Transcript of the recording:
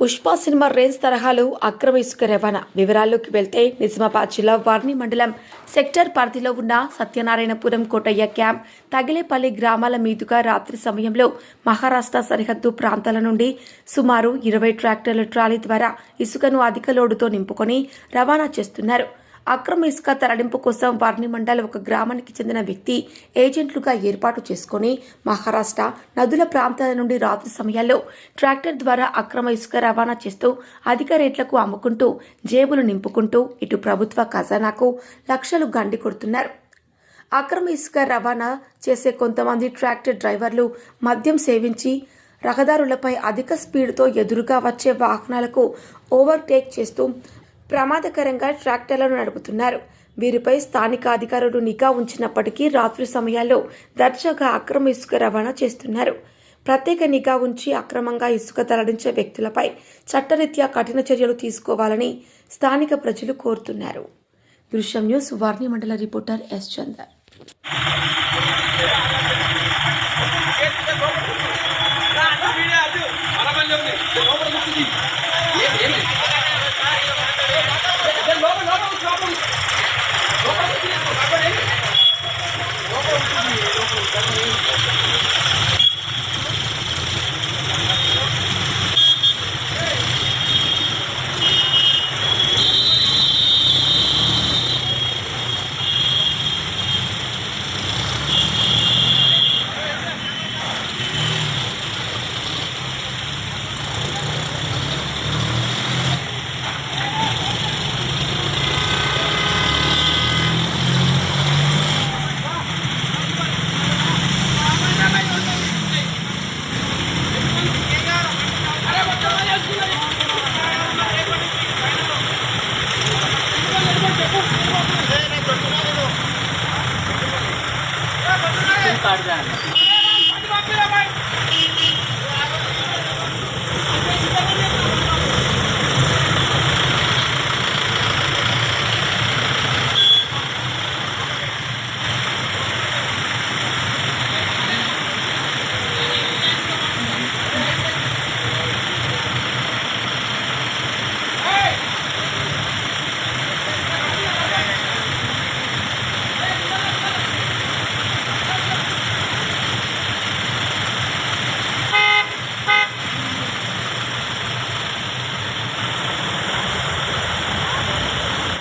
Pushpa cinema range తరహాలో అక్రమ ఇసుక రవాణా. వివరాల్లోకి వెళ్తే నిజామాబాద్ జిల్లా వార్ని మండలం సెక్టర్ పరిధిలో ఉన్న సత్యనారాయణపురం కోటయ్య క్యాంప్ తగిలేపల్లి గ్రామాల మీదుగా రాత్రి సమయంలో మహారాష్ట్ర సరిహద్దు ప్రాంతాల నుండి సుమారు ఇరవై ట్రాక్టర్ల ట్రాలీ ద్వారా ఇసుకను అధిక లోడుతో నింపుకొని రవాణా చేస్తున్నారు. అక్రమ ఇసుక తరలింపు కోసం వర్ణి మండల్ ఒక గ్రామానికి చెందిన వ్యక్తి ఏజెంట్లుగా ఏర్పాటు చేసుకుని మహారాష్ట్ర నదుల ప్రాంతాల నుండి రాత్రి సమయాల్లో ట్రాక్టర్ ద్వారా అక్రమ ఇసుక రవాణా చేస్తూ అధిక రేట్లకు అమ్ముకుంటూ జేబులు నింపుకుంటూ ఇటు ప్రభుత్వ ఖజానాకు లక్షలు గండి కొడుతున్నారు. అక్రమ ఇసుక రవాణా చేసే కొంతమంది ట్రాక్టర్ డ్రైవర్లు మద్యం సేవించి రహదారులపై అధిక స్పీడ్తో ఎదురుగా వచ్చే వాహనాలకు ఓవర్టేక్ చేస్తూ ప్రమాదకరంగా ట్రాక్టర్లను నడుపుతున్నారు. వీరిపై స్థానిక అధికారులు నిఘా ఉంచినప్పటికీ రాత్రి సమయాల్లో దర్జాగా అక్రమ ఇసుక రవాణా చేస్తున్నారు. ప్రత్యేక నిఘా ఉంచి అక్రమంగా ఇసుక తరలించే వ్యక్తులపై చట్టరీత్యా కఠిన చర్యలు తీసుకోవాలని స్థానిక ప్రజలు కోరుతున్నారు. దృశ్యం న్యూస్ వార్ని మండల రిపోర్టర్ ఎస్ చందర్ పాడుదాం